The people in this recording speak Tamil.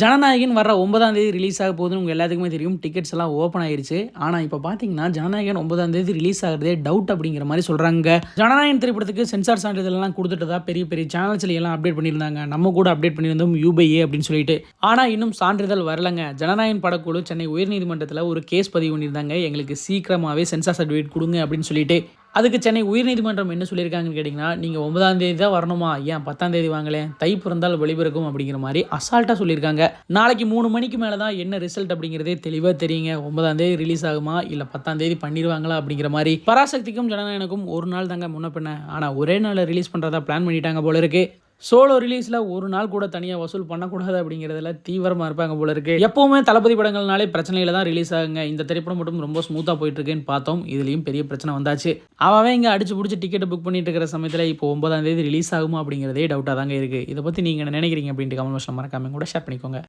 ஜனநாயகன் வர ஒன்பதாம் தேதி ரிலீஸ் ஆக போகுதுன்னு உங்கள் எல்லாத்துக்குமே தெரியும். டிக்கெட்ஸ் எல்லாம் ஓப்பன் ஆயிருச்சு. ஆனால் இப்போ பார்த்தீங்கன்னா ஜனநாயகன் ஒன்பதாம் தேதி ரிலீஸ் ஆகிறதே டவுட் அப்படிங்கிற மாதிரி சொல்கிறாங்க ஜனநாயகன் திரைப்படத்துக்கு சென்சார் சான்றிதழ்லாம் கொடுத்துட்டதா பெரிய பெரிய சேனல்ஸ்ல எல்லாம் அப்டேட் பண்ணியிருந்தாங்க. நம்ம கூட அப்டேட் பண்ணியிருந்தோம் யூபிஏ அப்படின்னு சொல்லிட்டு. ஆனால் இன்னும் சான்றிதழ் வரலங்க. ஜனநாயகன் படக்குழு சென்னை உயர்நீதிமன்றத்தில் ஒரு கேஸ் பதிவு பண்ணியிருந்தாங்க. எங்களுக்கு சீக்கிரமாகவே சென்சார் சர்டிஃபிகேட் கொடுங்க அப்படின்னு சொல்லிட்டு. அதுக்கு சென்னை உயர்நீதிமன்றம் என்ன சொல்லியிருக்காங்கன்னு கேட்டிங்கன்னா நீங்கள் ஒன்பதாம் தேதி தான் வரணுமா? ஏன் பத்தாம் தேதி வாங்கலேன் தை பிறந்தால் வெளிபிறக்கும் அப்படிங்கிற மாதிரி அசால்ட்டாக சொல்லியிருக்காங்க. நாளைக்கு மூணு மணிக்கு மேலே தான் என்ன ரிசல்ட் அப்படிங்கிறதே தெளிவாக தெரியுங்க. ஒன்பதாம் தேதி ரிலீஸ் ஆகுமா? இல்லை பத்தாம் தேதி பண்ணிடுவாங்களா அப்படிங்கிற மாதிரி பராசக்திக்கும் ஜனநாயகனுக்கும் ஒரு நாள் தாங்க முன்ன பின்ன. ஆனால் ஒரே நாளில் ரிலீஸ் பண்ணுறதா பிளான் பண்ணிட்டாங்க போல இருக்கு. சோலோ ரிலீஸில் ஒரு நாள் கூட தனியாக வசூல் பண்ணக்கூடாது அப்படிங்கிறதுல தீவிரமாக இருப்பாங்க போல இருக்கு. எப்பவுமே தளபதி படங்கள்னாலே பிரச்சனையில தான் ரிலீஸ் ஆகுங்க. இந்த திரைப்படம் மட்டும் ரொம்ப ஸ்மூத்தாக போயிட்டு இருக்கேன்னு பார்த்தோம். இதுலேயும் பெரிய பிரச்சனை வந்தாச்சு. அவன் இங்கே அடிச்சு பிடிச்சி டிக்கெட் புக் பண்ணிட்டு இருக்கிற சமயத்தில் இப்போ ஒன்பதாம் தேதி ரிலீஸ் ஆகுமா அப்படிங்கிறதே டவுட்டாக தாங்க இருக்குது இதை பற்றி நீங்கள் என்ன நினைக்கிறீங்க அப்படின்ட்டு கமெண்ட் பாக்ஸில் மறக்காம கூட ஷேர் பண்ணிக்கோங்க.